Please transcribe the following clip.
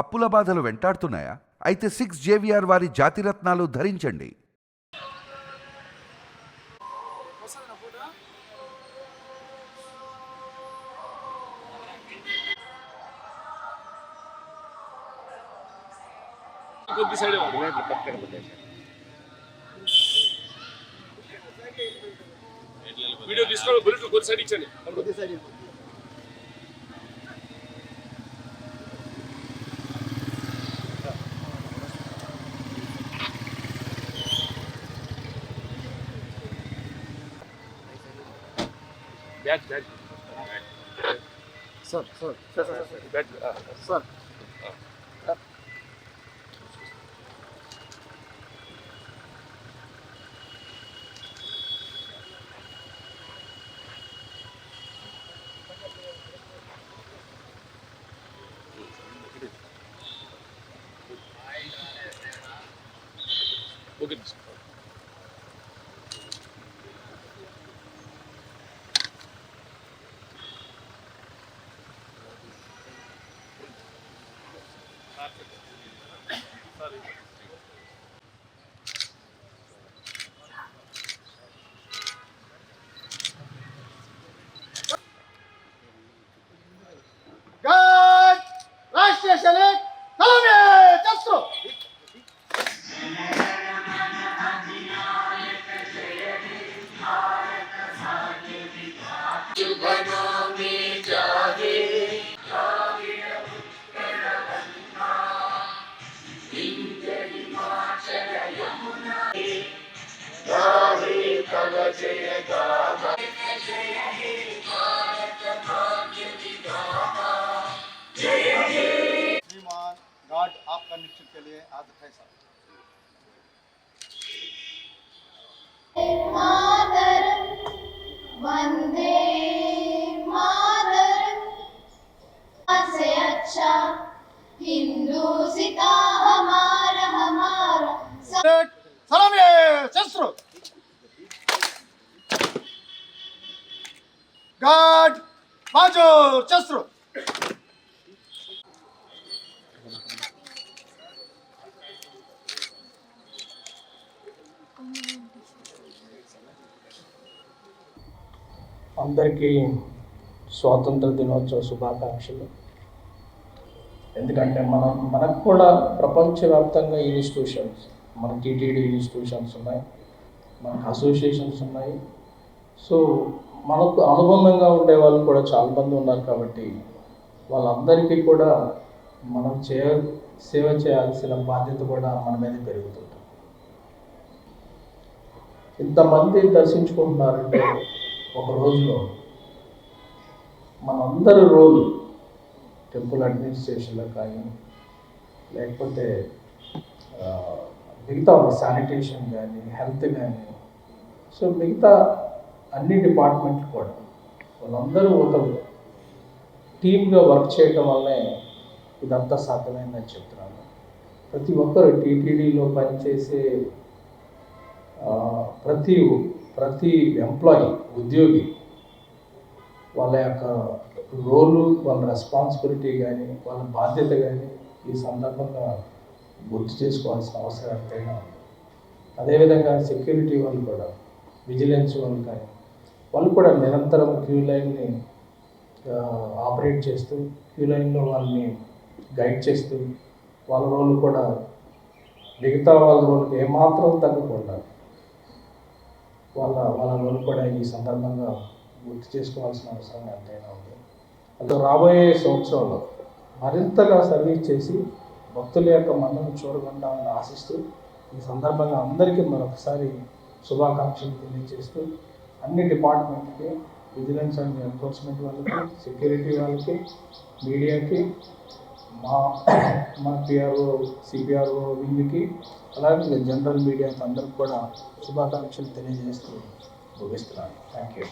అప్పుల బాధలు వెంటాడుతున్నాయా? అయితే సిక్స్ జేవిఆర్ వారి జాతిరత్నాలు ధరించండి. కొద్ది సైడ్ వీడియో తీసుకోవాలి బుల్లెట్ కొద్ది side ఇచ్చండి batch batch sir sir sir sir batch sir We'll get this. God श्रीमान गॉड आपका निश्चित के लिए आदत है గాడ్ బాజో శస్త్రు. అందరికీ స్వాతంత్ర దినోత్సవ శుభాకాంక్షలు. ఎందుకంటే మనం మనకు కూడా ప్రపంచవ్యాప్తంగా ఇన్స్టిట్యూషన్స్ మన టీటీడీ ఇన్స్టిట్యూషన్స్ ఉన్నాయి మనకు అసోసియేషన్స్ ఉన్నాయి. సో మనకు అనుబంధంగా ఉండే వాళ్ళు కూడా చాలామంది ఉన్నారు కాబట్టి వాళ్ళందరికీ కూడా మనం చేయ సేవ చేయాల్సిన బాధ్యత కూడా మన మీద పెరుగుతుంది. ఇంతమంది దర్శించుకుంటున్నారంటే ఒక రోజులో మనందరి రోల్ టెంపుల్ అడ్మినిస్ట్రేషన్లో కానీ లేకపోతే మిగతా శానిటేషన్ కానీ హెల్త్ కానీ సో మిగతా అన్ని డిపార్ట్మెంట్లు కూడా. వాళ్ళందరూ ఒక టీమ్గా వర్క్ చేయటం వల్లే ఇదంతా సాధ్యమైందని చెప్తున్నాను ప్రతి ఒక్కరు టీటీడీలో పనిచేసే ప్రతి ప్రతి ఎంప్లాయీ ఉద్యోగి వాళ్ళ యొక్క రోలు వాళ్ళ రెస్పాన్సిబిలిటీ కానీ వాళ్ళ బాధ్యత కానీ ఈ సందర్భంగా గుర్తు చేసుకోవాల్సిన అవసరం ఎంతైనా ఉంది. అదేవిధంగా సెక్యూరిటీ వాళ్ళు కూడా విజిలెన్స్ వాళ్ళు కానీ వాళ్ళు కూడా నిరంతరం క్యూ లైన్ని ఆపరేట్ చేస్తూ క్యూ లైన్లో వాళ్ళని గైడ్ చేస్తూ వాళ్ళ రోల్ కూడా మిగతా వాళ్ళ రోల్కి ఏమాత్రం తగ్గకుండా వాళ్ళ వాళ్ళ రోల్ కూడా ఈ సందర్భంగా గుర్తు చేసుకోవాల్సిన అవసరం ఎంతైనా ఉంది. అలా రాబోయే సంవత్సరంలో మరింతగా సర్వీస్ చేసి భక్తుల యొక్క మన్నను చూడకుండా ఆశిస్తూ ఈ సందర్భంగా అందరికీ మరొకసారి శుభాకాంక్షలు తెలియజేస్తూ అన్ని డిపార్ట్మెంట్కి విజిలెన్స్ అండ్ ఎన్ఫోర్స్మెంట్ వాళ్ళకి సెక్యూరిటీ వాళ్ళకి మీడియాకి మా మా పిఆర్ఓ సిపిఆర్ఓ వీళ్ళకి అలాగే జనరల్ మీడియాకి అందరికి కూడా శుభాకాంక్షలు తెలియజేస్తూ ముగిస్తున్నాను. Thank you